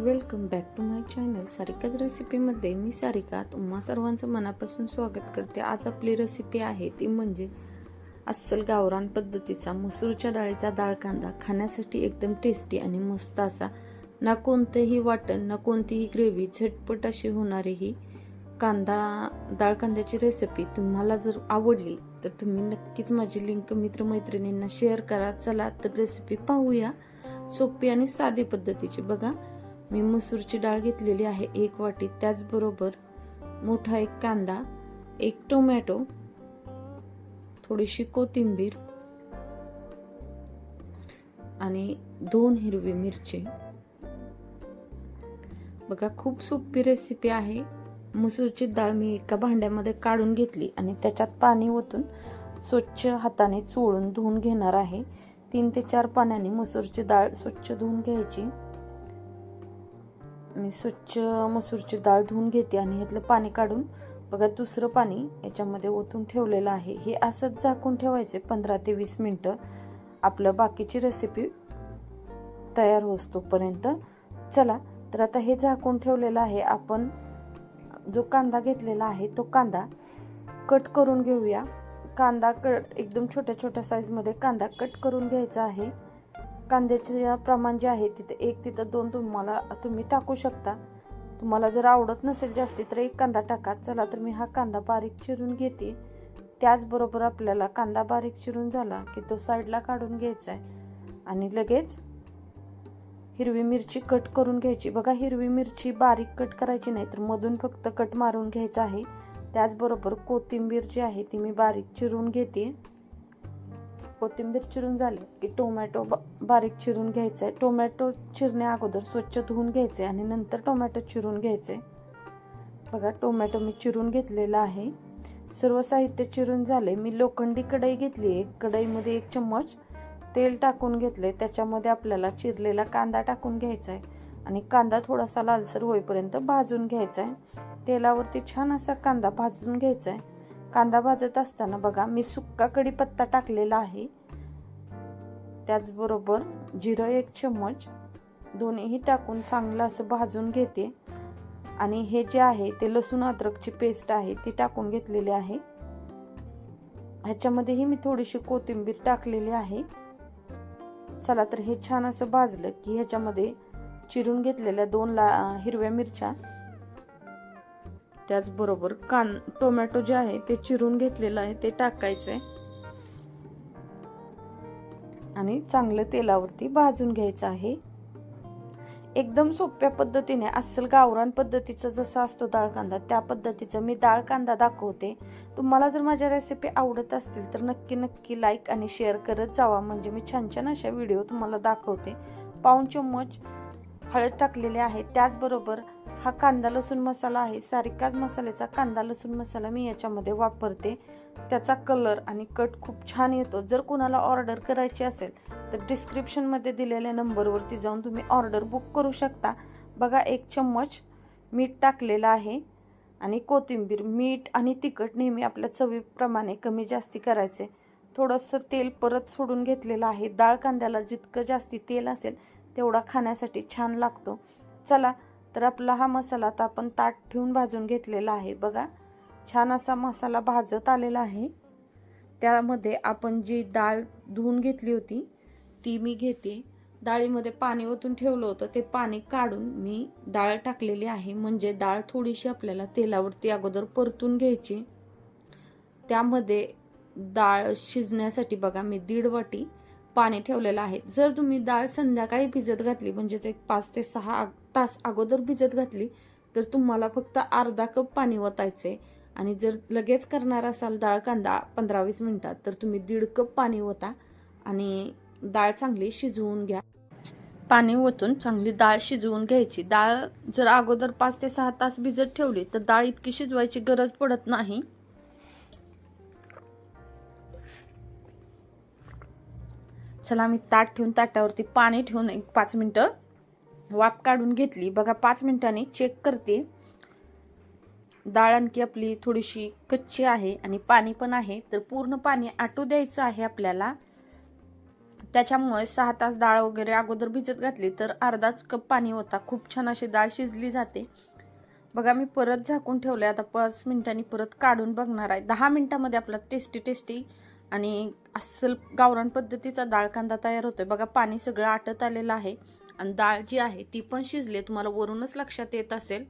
Welcome back to my channel सारिकाच रेसिपीमध्ये मी सारिका तुम्हा सर्वांचं मनापासून स्वागत करते. आज आपली रेसिपी आहे ती म्हणजे अस्सल गावरान पद्धतीचा मसूरच्या डाळीचा डाळ कांदा. खाण्यासाठी एकदम टेस्टी आणि मस्त असा. ना कोणतंही वाटण ना कोणतीही ग्रेव्ही झटपट अशी होणारी ही कांदा डाळ कांद्याची रेसिपी तुम्हाला जर आवडली तर तुम्ही नक्कीच माझी लिंक मित्रमैत्रिणींना शेअर करा. चला तर रेसिपी पाहूया. सोपी आणि साधी पद्धतीची. बघा मी मसूरची डाळ घेतलेली आहे एक वाटी. त्याचबरोबर मोठा एक कांदा एक टोमॅटो थोडीशी कोथिंबीर आणि दोन हिरवी मिरची. बघा खूप सोपी रेसिपी आहे. मसूरची डाळ मी एका भांड्यामध्ये काढून घेतली आणि त्याच्यात पाणी ओतून स्वच्छ हाताने चोळून धुवून घेणार आहे. तीन ते चार पाण्याने मसूरची डाळ स्वच्छ धुवून घ्यायची. मी स्वच्छ मसूरची डाळ धुवून घेते आणि ह्यातलं पाणी काढून बघा दुसरं पाणी याच्यामध्ये ओतून ठेवलेलं आहे. हे असंच झाकून ठेवायचे पंधरा ते वीस मिनटं. आपलं बाकीची रेसिपी तयार होतोपर्यंत चला तर आता हे झाकून ठेवलेलं आहे. आपण जो कांदा घेतलेला आहे तो कांदा कट करून घेऊया. कांदा कट एकदम छोट्या छोट्या साईजमध्ये कांदा कट करून घ्यायचा आहे. कांद्याचे प्रमाण जे आहे तिथे एक तिथं दोन तुम्हाला तुम्ही टाकू शकता. तुम्हाला जर आवडत नसेल जास्ती तर एक कांदा टाका. चला तर मी हा कांदा बारीक चिरून घेते. त्याचबरोबर आपल्याला कांदा बारीक चिरून झाला की तो साईडला काढून घ्यायचा आहे. आणि लगेच हिरवी मिरची कट करून घ्यायची. बघा हिरवी मिरची बारीक कट करायची नाही तर मधून फक्त कट मारून घ्यायचं आहे. त्याचबरोबर कोथिंबीर जी आहे ती मी बारीक चिरून घेते. कोथिंबीर चिरून झाली की टोमॅटो बारीक चिरून घ्यायचं आहे टोमॅटो चिरण्या अगोदर स्वच्छ धुवून घ्यायचे आणि नंतर टोमॅटो चिरून घ्यायचे बघा टोमॅटो मी चिरून घेतलेला आहे. सर्व साहित्य चिरून झाले मी लोखंडी कढई घेतली आहे. कढईमध्ये एक चम्मच तेल टाकून घेतले त्याच्यामध्ये आपल्याला चिरलेला कांदा टाकून घ्यायचा आहे आणि कांदा थोडासा लालसर होईपर्यंत भाजून घ्यायचा आहे तेलावरती छान असा कांदा भाजून घ्यायचा आहे कांदा भाजत असताना बघा मी सुक्का कढीपत्ता टाकलेला आहे. त्याचबरोबर जिरं एक चम्मच दोन्हीही टाकून चांगलं असं भाजून घेते. आणि हे जे आहे ते लसूण अद्रकची पेस्ट आहे ती टाकून घेतलेली आहे. ह्याच्यामध्येही मी थोडीशी कोथिंबीर टाकलेली आहे. चला तर हे छान असं भाजलं की ह्याच्यामध्ये चिरून घेतलेल्या दोन ला हिरव्या मिरच्या त्याचबरोबर कान टोमॅटो जे आहे ते चिरून घेतलेलं आहे ते टाकायचंय. आणि चांगलं तेलावरती भाजून घ्यायचं आहे. एकदम सोप्या पद्धतीने अस्सल गावरान पद्धतीचा जसा असतो डाळ कांदा त्या पद्धतीचं मी डाळ कांदा दाखवते. तुम्हाला जर माझ्या रेसिपी आवडत असतील तर नक्की नक्की लाईक आणि शेअर करत जावा. म्हणजे मी छान छान अशा व्हिडिओ तुम्हाला दाखवते. पाऊन चम्मच हळद टाकलेली आहे. त्याचबरोबर हा कांदा लसूण मसाला आहे. सारिकाच मसाल्याचा कांदा लसूण मसाला मी याच्यामध्ये वापरते. त्याचा कलर आणि कट खूप छान येतो. जर कोणाला ऑर्डर करायची असेल तर डिस्क्रिप्शनमध्ये दिलेल्या नंबरवरती जाऊन तुम्ही ऑर्डर बुक करू शकता. बघा एक चम्मच मीठ टाकलेलं आहे आणि कोथिंबीर मीठ आणि तिखट नेहमी आपल्या चवीप्रमाणे कमी जास्ती करायचे. थोडंसं तेल परत सोडून घेतलेलं आहे. डाळ कांद्याला जितकं जास्ती तेल असेल तेवढा खाण्यासाठी छान लागतो. चला तर आपला हा मसाला आता आपण ताट ठेवून भाजून घेतलेला आहे. बघा छान असा मसाला भाजत आलेला आहे. त्यामध्ये आपण जी डाळ धुवून घेतली होती ती मी घेते. डाळीमध्ये पाणी ओतून ठेवलं होतं. ते पाणी काढून मी डाळ टाकलेली आहे. म्हणजे डाळ थोडीशी आपल्याला तेलावरती अगोदर परतून घ्यायची. त्यामध्ये डाळ शिजण्यासाठी बघा मी दीड वाटी पाणी ठेवलेलं आहे. जर तुम्ही डाळ संध्याकाळी भिजत घातली म्हणजेच एक पाच ते सहा तास अगोदर भिजत घातली तर तुम्हाला फक्त अर्धा कप पाणी ओतायचे आणि जर लगेच करणार असाल डाळ कांदा पंधरा वीस मिनिटात तर तुम्ही दीड कप पाणी ओता आणि डाळ चांगली शिजवून घ्या. पाणी ओतून चांगली डाळ शिजवून घ्यायची. डाळ जर अगोदर पाच ते सहा तास भिजत ठेवली तर डाळ इतकी शिजवायची गरज पडत नाही. चला मी ताट ठेवून ताटावरती पाणी ठेवून एक पाच मिनटं वाफ काढून घेतली. बघा पाच मिनिटांनी चेक करते. डाळ आणखी आपली थोडीशी कच्ची आहे आणि पाणी पण आहे. तर पूर्ण पाणी आटू द्यायचं आहे आपल्याला. त्याच्यामुळे सहा तास डाळ वगैरे अगोदर भिजत घातली तर अर्धाच कप पाणी होता. खूप छान अशी डाळ शिजली जाते. बघा मी परत झाकून ठेवले आता पाच मिनिटांनी परत काढून बघणार आहे. दहा मिनिटामध्ये आपला टेस्टी टेस्टी आणि अस्सल गावरान पद्धतीचा डाळ कांदा तयार होतोय. बघा पाणी सगळं आटत आलेलं आहे. आणि डाळ जी आहे ती पण शिजली तुम्हाला वरूनच लक्षात येत असेल.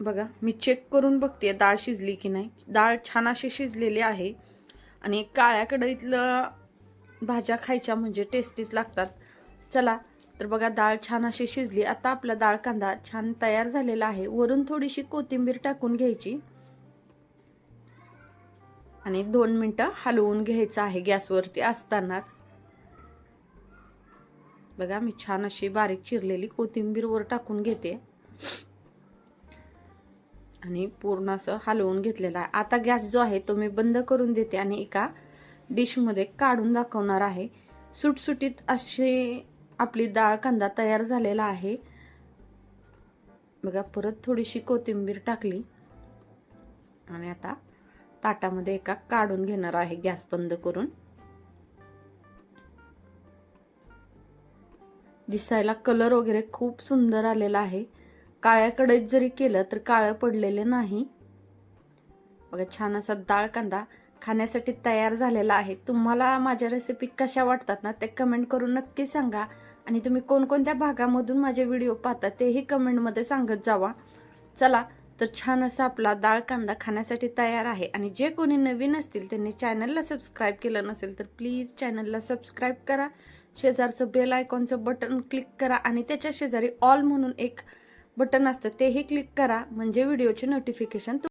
बघा मी चेक करून बघते डाळ शिजली की नाही. डाळ छान अशी शिजलेली आहे आणि काळ्या कढईतलं भाज्या खायच्या म्हणजे टेस्टीच लागतात. चला तर बघा डाळ छान अशी शिजली. आता आपला डाळ कांदा छान तयार झालेला आहे. वरून थोडीशी कोथिंबीर टाकून घ्यायची. आणि दोन मिनटं हलवून घ्यायचं आहे गॅसवरती असतानाच. बघा मी छान अशी बारीक चिरलेली कोथिंबीर वर टाकून घेते. आणि पूर्ण असं हलवून घेतलेलं आहे. आता गॅस जो आहे तो मी बंद करून देते आणि एका डिशमध्ये काढून दाखवणार आहे. सुटसुटीत अशी आपली डाळ कांदा तयार झालेला आहे. बघा परत थोडीशी कोथिंबीर टाकली. आणि आता ताटामध्ये एका काढून घेणार आहे गॅस बंद करून. दिसायला कलर वगैरे खूप सुंदर आलेला आहे. काळ्याकडेच जरी केलं तर काळं पडलेलं नाही. बघा छान असा डाळ कांदा खाण्यासाठी तयार झालेला आहे. तुम्हाला माझ्या रेसिपी कशा वाटतात ना ते कमेंट करून नक्की सांगा. आणि तुम्ही कोणकोणत्या भागामधून माझे व्हिडिओ पाहता तेही कमेंटमध्ये सांगत जावा. चला तर छान असा आपला डाळ कांदा खाण्यासाठी तयार आहे. आणि जे कोणी नवीन असतील त्यांनी चॅनलला सबस्क्राईब केलं नसेल तर प्लीज चॅनलला सबस्क्राईब करा. शेजारचं बेल आयकॉनचं बटन क्लिक करा आणि त्याच्या शेजारी ऑल म्हणून एक बटन असतं तेही क्लिक करा. म्हणजे व्हिडिओचे नोटिफिकेशन